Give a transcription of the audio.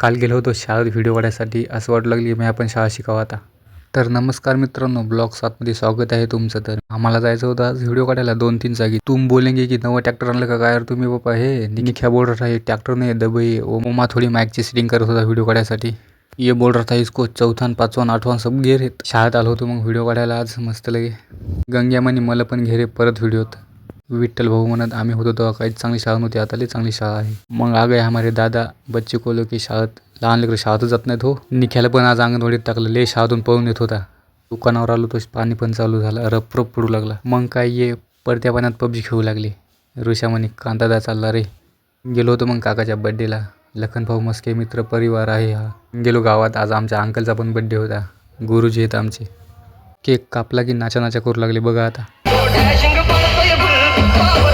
काल गेलो होतो शाळेत व्हिडिओ काढायसाठी असं वाटू लागली मी आपण शाळा शिकावं आता. तर नमस्कार मित्रांनो ब्लॉग सातमध्ये स्वागत आहे तुमचं तर. आम्हाला जायचं होतं आज व्हिडिओ काढायला दोन तीन जागी. तुम बोलेंगे की नवं ट्रॅक्टर आणलं का? काय तुम्ही बाबा हे निख्या बोल रहा है ट्रॅक्टर नाही दबई. ओमा थोडी माईकची सेटिंग करत होता व्हिडिओ काढायसाठी. ये बोल रहा था इसको चौथान पाचवान आठवान सब घेर आहेत. शाळेत आलो होतो मग व्हिडिओ काढायला आज मस्त लगे. गंग्या मला पण घेरे परत व्हिडिओत विठ्ठल भाऊ म्हणत आम्ही होतो तेव्हा काहीच चांगली शाळा नव्हती आता लई चांगली शाळा आहे. मग आ गए हमारे दादा बच्चे को की शाळेत लहान लेकरं शाळेतच जात नाहीत हो. निख्याला पण आज अंगणवाडीत टाकलं लय शाळेतून पळून येत होता. दुकानावर आलो तो पाणी पण चालू झालं रप पडू लागला. मग काय ये पडत्या पाण्यात पबजी खेळू लागली. ऋषा म्हणे कांदादा चालला रे. गेलो होतो मग काकाच्या बड्डेला लखन भाऊ मस्के मित्र परिवार आहे हा. गेलो गावात आज आमच्या अंकलचा पण बड्डे होता. गुरुजी आहेत आमचे. केक कापला की नाचा नाचा करू लागले बघा आता. Bye.